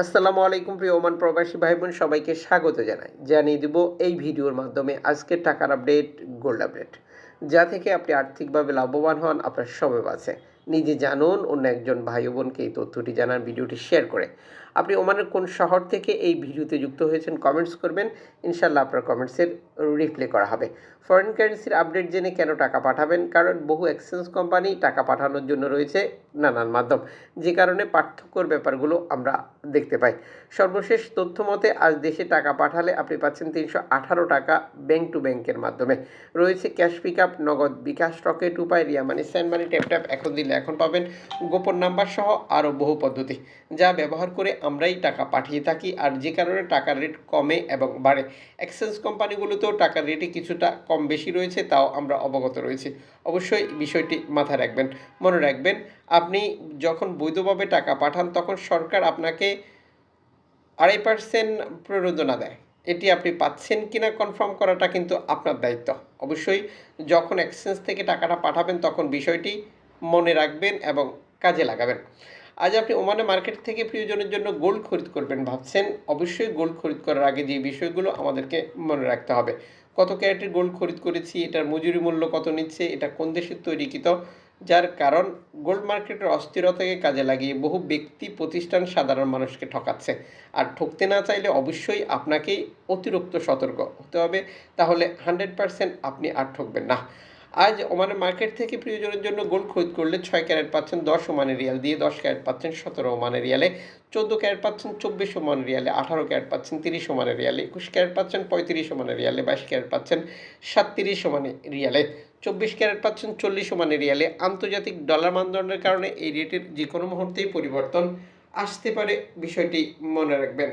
আসসালামু আলাইকুম প্রিয় ওমান প্রবাসী ভাই বোন সবাইকে স্বাগত জানাই। জানিয়ে দিব এই ভিডিওর মাধ্যমে আজকের টাকার আপডেট গোল্ড আপডেট যা থেকে আপনি আর্থিকভাবে লাভবান হন, আপনার সবে আছে নিজে জানুন, অন্য একজন ভাই বোনকে এই তথ্যটি জানার ভিডিওটি শেয়ার করে। আপনি ওমানের কোন শহর থেকে এই ভিডিওতে যুক্ত হয়েছেন কমেন্টস করবেন। ইনশাল্লাহ আপনার কমেন্টসের রিপ্লে করা হবে। ফরেন কারেন্সির আপডেট জেনে কেন টাকা পাঠাবেন? কারণ বহু এক্সচেঞ্জ কোম্পানি টাকা পাঠানোর জন্য রয়েছে নানান মাধ্যম। যে কারণে পার্থক্যর ব্যাপারগুলো আমরা দেখতে পাই। সর্বশেষ তথ্য মতে, আজ দেশে টাকা পাঠালে আপনি পাচ্ছেন তিনশো আঠারো টাকা ব্যাংক টু ব্যাংকের মাধ্যমে। রয়েছে cash pick up Nagad bKash, Rocket, Upay, Ria money send money tap tap এখন দিলে এখন পাবেন গোপন নাম্বার সহ আরও বহু পদ্ধতি, যা ব্যবহার করে আমরাই টাকা পাঠিয়ে থাকি আর যে কারণে টাকার রেট কমে এবং বাড়ে। এক্সচেঞ্জ কোম্পানিগুলোতেও টাকার রেটে কিছুটা কম বেশি রয়েছে, তাও আমরা অবগত রয়েছি। অবশ্যই বিষয়টি মাথায় রাখবেন। মনে রাখবেন, আপনি যখন বৈধভাবে টাকা পাঠান, তখন সরকার আপনাকে আড়াই পার্সেন্ট প্রণোদনা দেয়। এটি আপনি পাচ্ছেন কিনা কনফার্ম করাটা কিন্তু আপনার দায়িত্ব। অবশ্যই যখন এক্সচেঞ্জ থেকে টাকাটা পাঠাবেন, তখন বিষয়টি মনে রাখবেন এবং কাজে লাগাবেন। আজ আপনি ওমানে মার্কেট থেকে প্রিয়জনের জন্য গোল্ড খরিদ করবেন ভাবছেন, অবশ্যই গোল্ড খরিদ করার আগে যে বিষয়গুলো আমাদেরকে মনে রাখতে হবে। কত ক্যারেটের গোল্ড খরিদ করেছি, এটার মজুরি মূল্য কত নিচ্ছে, এটা কোন দেশের তৈরিকৃত, যার কারণ গোল্ড মার্কেটের অস্থিরতাকে কাজে লাগিয়ে বহু ব্যক্তি, প্রতিষ্ঠান সাধারণ মানুষকে ঠকাচ্ছে। আর ঠকতে না চাইলে অবশ্যই আপনাকেই অতিরিক্ত সতর্ক হতে হবে, তাহলে হান্ড্রেড পারসেন্ট আপনি আর ঠকবেন না। আজ ওমানের মার্কেট থেকে প্রিয়জনের জন্য গোল্ড খরিদ করলে ছয় ক্যারেট পাচ্ছেন দশ ওমানের রিয়াল দিয়ে দশ ক্যারেট পাচ্ছেন সতেরো ওমানের রিয়ালে, চোদ্দ ক্যারেট পাচ্ছেন চব্বিশ ওমানের রিয়ালে, আঠারো ক্যারেট পাচ্ছেন তিরিশ ওমানের রিয়ালে, একুশ ক্যারেট পাচ্ছেন পঁয়ত্রিশ ওমানের রিয়ালে, বাইশ ক্যারেট পাচ্ছেন সাতত্রিশ ওমানের রিয়ালে, চব্বিশ ক্যারেট পাচ্ছেন চল্লিশ ওমানের রিয়ালে। আন্তর্জাতিক ডলার মানদণ্ডের কারণে এই রেটের যে কোনো মুহূর্তেই পরিবর্তন আসতে পারে, বিষয়টি মনে রাখবেন।